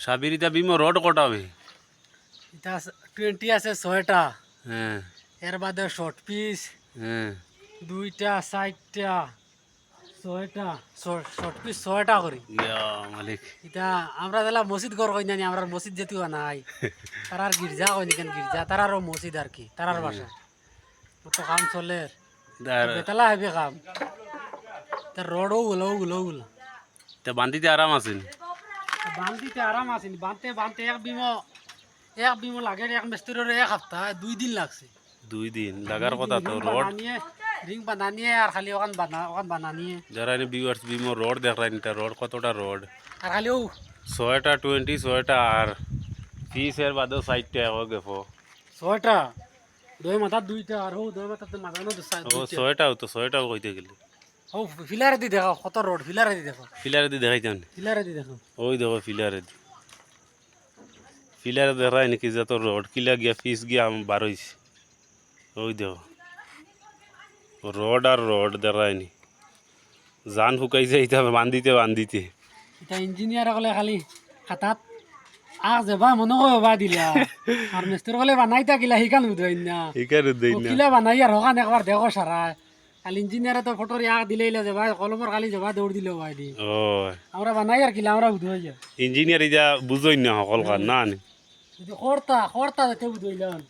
সাবিরিতা বিমো rod কটা হবে? এটা টোয়েন্টি আছে ছয়টা। হ্যাঁ। এর বাদে শর্ট পিস হ্যাঁ। দুইটা চারটা ছয়টা শর্ট পিস ছয়টা করি। ইয়া মালিক। এটা আমরা তাহলে মসজিদ ঘর কই জানি আমরা মসজিদ যেতেও নাই তারার গির্জা কই কেন? গির্জা তারারও মসজিদ আর কি তারার বাসা। তো কাম চলে। দার- বেতালা হবে কাম। তার রডও গুলো গুলো গুলো তা বান্ধিতে আরাম আছেন? বান্ধিতে আরাম আছে বানতে বানতে এক বিমো এক বিমো লাগে এক মিস্ত্রির এক সপ্তাহ দুই দিন লাগছে। দুই দিন লাগার কথা তো রড রিং বানানিয়ে আর খালি ওখান বানা ওখান বানানিয়ে। যারা এনে ভিউয়ার্স বিমো রড দেখায় তা রড কতটা রড আর খালি ও। ছয়টা টোয়েন্টি ছয়টা আর পিসের বাদেও সাইডটা এক গেফো। ছয়টা? দুই মাথা দুইটা আর ও দুই মাথা মাথা নো ও ছয়টাও তো ছয়টাও কইতে গেলে ও ফিলারে দি দেখো কত রোড ফিলারে দি দেখো ফিলারে দি দেখাই যান ফিলারে দি দেখো ওই দেখো ফিলারে দি ফিলারে দেখায় নাকি যত রড কিলা গিয়া পিস গিয়া আম বার হইছে ওই দেখো। রড আর রড দেখায়নি জান শুকাইছে এটা বান্ধিতে বান্ধিতে। এটা ইঞ্জিনিয়ার কলে খালি খাতাত আগ যাবা মনে কয় বা দিলা আর মিস্ত্রি কলে বানাই থাকিলা শিকান বুধবাই না। এখানে দেই না। কিলা বানাই আর হকান একবার দেখো সারা খালি ইঞ্জিনিয়ারে তো ফটোর আগ দিলে ভাই কলমর খালি যাবা দৌড় দিলে ভাই দি। ও আমরা বানাই আর কিলা আমরা বুধবাই যা ইঞ্জিনিয়ার ইটা বুঝই না সকল কার না যদি খরতা খরতা যেতে বুধবাইলাম